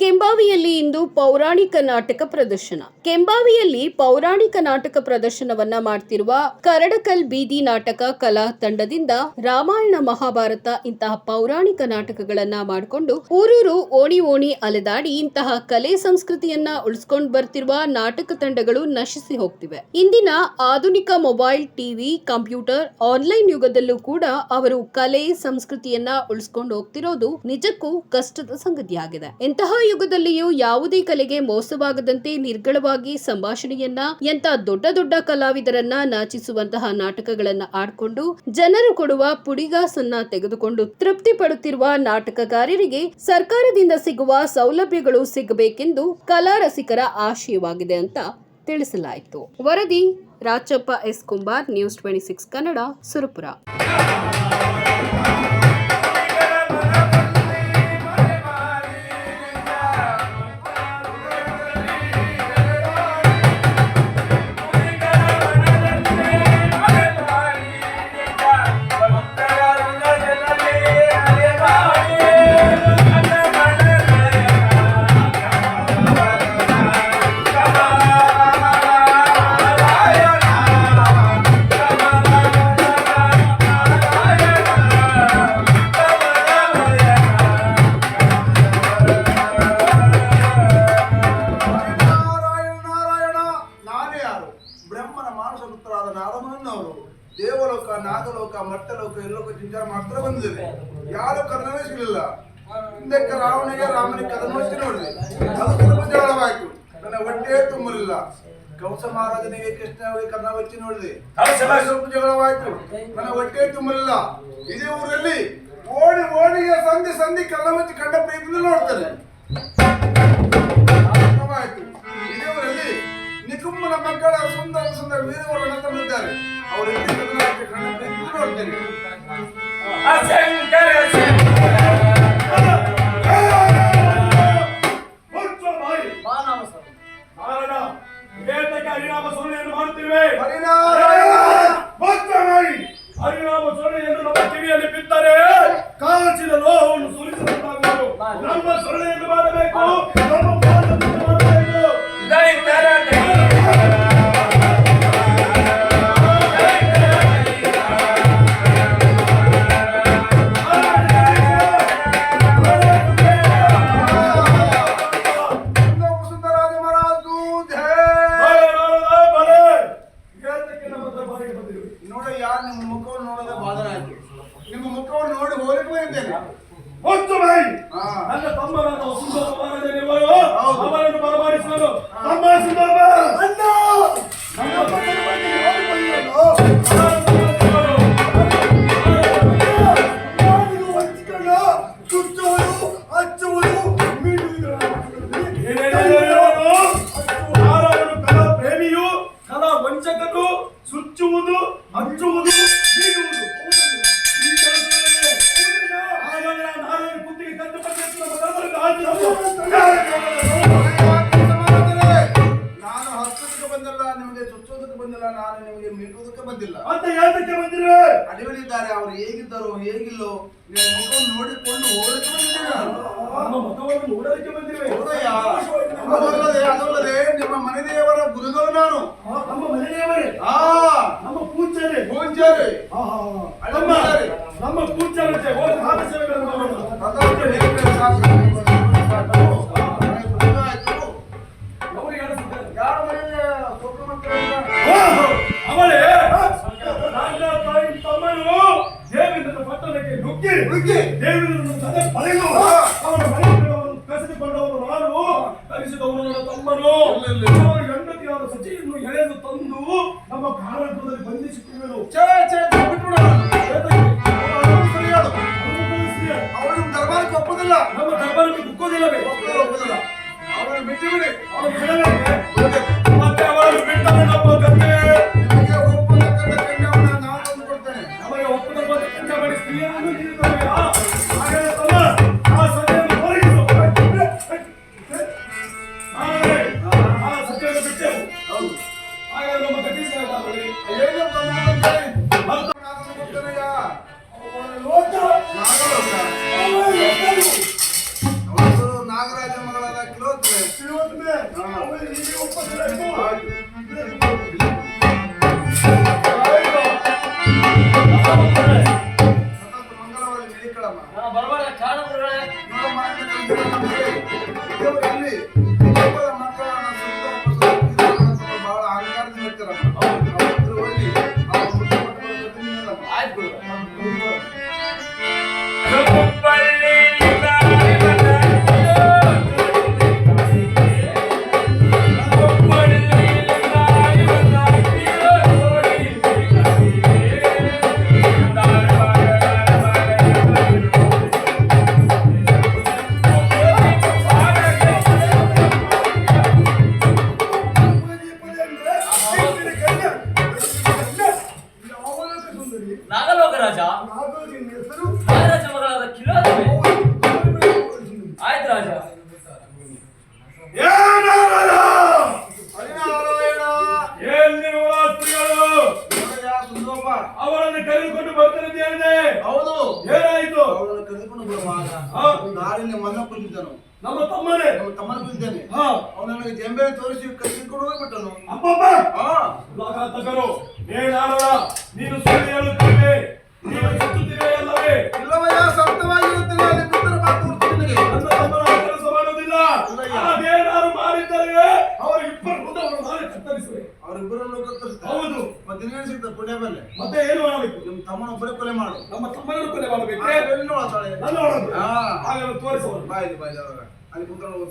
ಕೆಂಬಾವಿಯಲ್ಲಿ ಇಂದು ಪೌರಾಣಿಕ ನಾಟಕ ಪ್ರದರ್ಶನ. ಕೆಂಬಾವಿಯಲ್ಲಿ ಪೌರಾಣಿಕ ನಾಟಕ ಪ್ರದರ್ಶನವನ್ನ ಮಾಡ್ತಿರುವ ಕರಡಕಲ್ ಬೀದಿ ನಾಟಕ ಕಲಾ ತಂಡದಿಂದ ರಾಮಾಯಣ ಮಹಾಭಾರತ ಇಂತಹ ಪೌರಾಣಿಕ ನಾಟಕಗಳನ್ನ ಮಾಡಿಕೊಂಡು ಊರೂರು ಓಣಿ ಓಣಿ ಅಲೆದಾಡಿ ಇಂತಹ ಕಲೆ ಸಂಸ್ಕೃತಿಯನ್ನ ಉಳಿಸ್ಕೊಂಡು ಬರ್ತಿರುವ ನಾಟಕ ತಂಡಗಳು ನಶಿಸಿ ಹೋಗ್ತಿವೆ. ಇಂದಿನ ಆಧುನಿಕ ಮೊಬೈಲ್, ಟಿವಿ, ಕಂಪ್ಯೂಟರ್, ಆನ್ಲೈನ್ ಯುಗದಲ್ಲೂ ಕೂಡ ಅವರು ಕಲೆ ಸಂಸ್ಕೃತಿಯನ್ನ ಉಳಿಸ್ಕೊಂಡು ಹೋಗ್ತಿರೋದು ನಿಜಕ್ಕೂ ಕಷ್ಟದ ಸಂಗತಿಯಾಗಿದೆ. ಇಂತಹ ಯುಗದಲ್ಲಿಯೂ ಯಾವುದೇ ಕಲೆಗೆ ಮೋಸವಾಗದಂತೆ ನಿರ್ಗಳವಾಗಿ ಸಂಭಾಷಣೆಯನ್ನ ಎಂತ ದೊಡ್ಡ ದೊಡ್ಡ ಕಲಾವಿದರನ್ನ ನಾಚಿಸುವಂತಹ ನಾಟಕಗಳನ್ನ ಆಡ್ಕೊಂಡು, ಜನರು ಕೊಡುವ ಪುಡಿಗಾಸನ್ನ ತೆಗೆದುಕೊಂಡು ತೃಪ್ತಿ ಪಡುತ್ತಿರುವ ನಾಟಕಕಾರರಿಗೆ ಸರ್ಕಾರದಿಂದ ಸಿಗುವ ಸೌಲಭ್ಯಗಳು ಸಿಗಬೇಕೆಂದು ಕಲಾ ರಸಿಕರ ಆಶಯವಾಗಿದೆ ಅಂತ ತಿಳಿಸಲಾಯಿತು. ವರದಿ Rachappa S Kumbar, news twenty six Kannada, Surapura. ಯಾರು ಕದನವೇ ಸಿಗಲಿಲ್ಲ. ಹಿಂದಕ್ಕೆ ರಾವಣಿಗೆ ರಾಮನಿಗೆ ಕದನವಷ್ಟೇ ನೋಡಿದೆ ಅದು ಸ್ವಲ್ಪ ಜಗಳವಾಯಿತು ನನ್ನ ಹೊಟ್ಟೆ ತುಂಬಲಿಲ್ಲ. ಕಂಸ ಮಹಾರಾಜನಿಗೆ ಕೃಷ್ಣ ಅವರಿಗೆ ನೋಡಿದೆ ಹಚ್ಚಿ ಸ್ವಲ್ಪ ಜಗಳವಾಯಿತು ನನ್ನ ಹೊಟ್ಟೆ ತುಂಬಲಿಲ್ಲ. ಇದೇ ಊರಲ್ಲಿ ಓಡಿ ಓಡಿಗೆ ಸಂಧಿ ಸಂಧಿ ಕಲ್ಲಮಚ್ಚಿ ಕಂಡ ಪ್ರೀತಿಯಿಂದ ನೋಡ್ತಾರೆ ಹೇಗಿಲ್ಲೋ ನೀವು ಮುಖವನ್ನು ನೋಡಿಕೊಂಡು ಹೋಲಿಕೆ ಬಂದಿದ್ದೀರಿ ನಾನು. ನಮ್ಮ ಮತವನ್ನು ನೋಡಲಿಕ್ಕೆ ಬಂದಿರುವೆ ಹೌದಯ್ಯ. ಅದಲ್ಲದೆ ಅದಲ್ಲದೆ ನಿಮ್ಮ ಮನೆ ದೇವರ ಗುರುಗಳು ನಾನು ಆ, ನಮ್ಮ ಮನೆಯವರೇ ಆ ನಮ್ಮ ಪೂಜ್ಯರೇ 誰の状態? Ayer no ಅಂತ ಹೇಳಿದೆ. ಹೌದು. ಏನಾಯ್ತು? ಅವಳನ್ನು ಕರೆದುಕೊಂಡು ಬರುವಾಗ ಹಾ. ಮನ ಕುಂತಿದ್ದನು ನಮ್ಮ ತಮ್ಮನೇ. ನಮ್ಮ ತಮ್ಮನ ಕುಂತಿದ್ದಾನೆ ಅವನು ನನಗೆ ಜಂಬೆ ತೋರಿಸಿ ಕರೆದುಕೊಂಡು ಹೋಗ್ಬಿಟ್ಟನು. ಅಪ್ಪಪ್ಪ! ಘಾತಕರು ಏನಾಡಲ್ಲ ನೀನು ಸುಳ್ಳು ಹೇಳುತ್ತೇವೆ ನೀನು ಸುತ್ತುತ್ತಿವೆ ಅಲ್ಲವೇ? ಇಲ್ಲವಯ್ಯ ಸತ್ಯವಾಗಿರುತ್ತೇನೆ ಅಲ್ಲಿ ಪುತ್ರ ಮಾತು ಕೊಡ್ತೀನಿ ನಿನಗೆ. ನನ್ನ ತಮ್ಮನ ಕೆಲಸ ಮಾಡೋದಿಲ್ಲ ಅದೇನಾರು ಮಾಡಿದ್ದರೆ ಅವರಿಬ್ಬರು ನಾಳೆ ಕತ್ತರಿಸುವೆ. ಅವರಿಬ್ಬರನ್ನು ಕತ್ತರಿಸ್ತಾರೆ. ಹೌದು ಮತ್ತೆ ಇನ್ನೇನು ಸಿಗ್ತದೆ ಪುಣ್ಯ ಮೇಲೆ ಮತ್ತೆ ಏನು ಮಾಡಬೇಕು? ನಿಮ್ಮ ತಮ್ಮನ ಒಬ್ಬರೇ ಕೊಲೆ ಮಾಡು. ನಮ್ಮ ತಮ್ಮನ ಕೊಲೆ ಮಾಡಬೇಕು. ಬೆನ್ನು ನೋಡ್ತಾಳೆ. ಒಳಗೆ ಹಾ. ಹಾಗಾದ್ರೆ ತೋರಿಸುವರು ಬಾಯ್ ಬಾಯ್. ಅಲ್ಲಿ ಕುತ್ಕೊಂಡು ಅವನು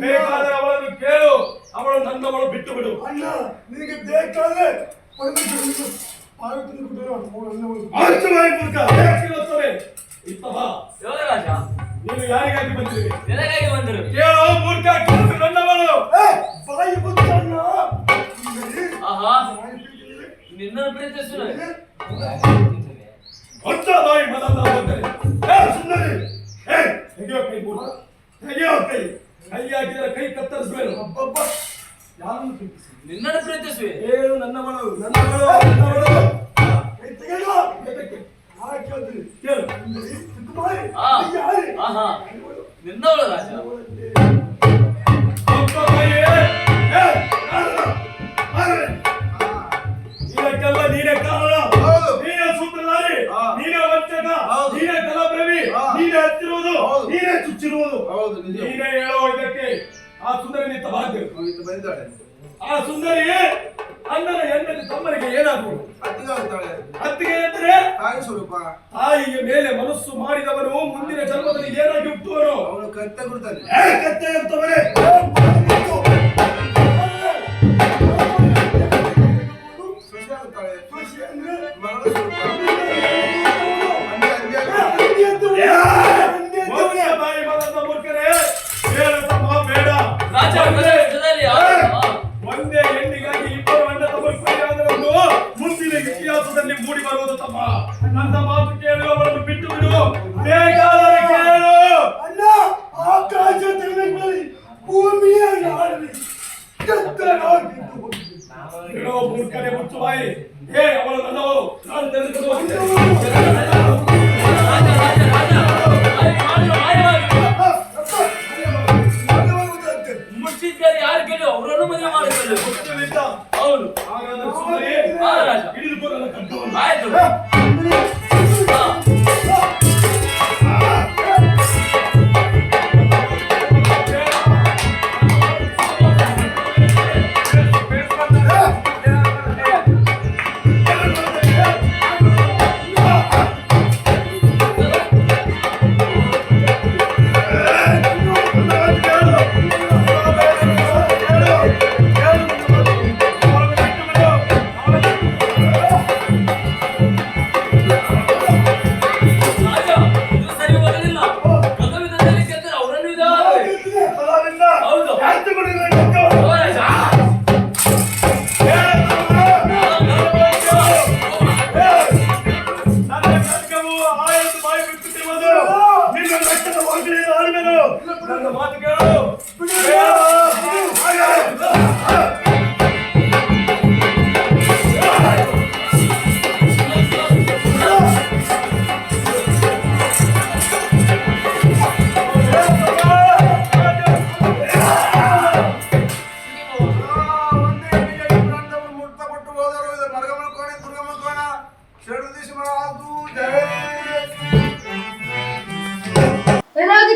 ಬೇಕಾದರೆ ಅವಳನ್ನು ಕೇಳು. ಅವಳು ನನ್ನವಳು ಬಿಟ್ಟು ಬಿಡು. ಅಣ್ಣ ನಿನಗೆ ಬೇಕಾದ್ರೆ ಆಚುವಾಗಿ ಮುರುಕ ಹೇಗಿರುತ್ತದೆ ಇತ್ತ ಬಾ ಯೋಗ ರಾಜ ನೀನು ಯಾರಿಗಾಗಿ ಬಂದಿರಿ ನಿನಗಾಗಿ ಬಂದರು. ಕೇಳು ಮೂರ್ಖ ಕೇಳು ನನ್ನವಳು. ಬಾಯಿ ಬಂತಣ್ಣ ಆಹಾ. ನಿನ್ನನ್ನು ಪ್ರೀತಿಸುವ ಹೊತ್ತ ಬಾಯಿ ಮನದ ಬಂದರೆ. ಏ ಸುಂದರಿ. ಏ ತೆಗೆಯೋ ಕೈ ಮೂರ್ಖ. ತೆಗೆಯೋ ಕೈ ಕೈ ಹಾಕಿದರೆ ಕೈ ಕತ್ತರಿಸಬೇಡ ಅಬ್ಬಬ್ಬ ಯಾರನ್ನು ಪ್ರೀತಿಸಿ ನಿನ್ನನ್ನು ಪ್ರೀತಿಸುವೆ ಏನು ನನ್ನವಳು ನನ್ನ ನನ್ನವಳು ಕೈ ತೆಗೆಯಲ್ಲ ಎದಕ್ಕೆ ಯಾಕೆ ಕೇಳ್ತೀರಿ ಕೇಳು ಸುಕುಮಾರಿ ಆ ಯಾರಿ ಆಹಾ ನಿನ್ನವಳು ರಾಜ ಹೌದು. ನೀನೇ ಚುಚ್ಚಿರುವುದು ಹೌದು ನಿಜ ನೀನೇ ಹೇಳೋ ಇದಕ್ಕೆ ಆ ಸುಂದರಿ ನಿಂತ ಭಾಗ್ಯ ಇದು ಬಂದಿದ್ದಾಳೆ ಆ ಸುಂದರಿ ಅಣ್ಣನ ಹೆಂಡತಿ ತಮ್ಮನಿಗೆ ಏನಾಗುವುದು ಅತ್ತಿಗಾಗುತ್ತಾಳೆ ಅತ್ತಿಗೆ ಎಂದರೆ ತಾಯಿ ಸ್ವರೂಪ ತಾಯಿಯ ಮೇಲೆ ಮನಸ್ಸು ಮಾಡಿದವನು ಮುಂದಿನ ಜನ್ಮದಲ್ಲಿ ಏನಾಗಿ ಹುಟ್ಟುವನು ಅವನು ಕತ್ತೆ ಕೊಡ್ತಾನೆ ಏ ಕತ್ತೆ ಅಂತವರೇ ಸೊಸೆ ಒಂದೇ ಹೆಣ್ಣಿಗಾಗಿ ಇಬ್ಬರು ಮುಂದಿನ ಇತಿಹಾಸದಲ್ಲಿ ಮೂಡಿ ಬರುವುದು ತಮ್ಮ. ನನ್ನ ಮದುವೆ ಮಾಡಿಕೊಳ್ಳು. ಹೌದು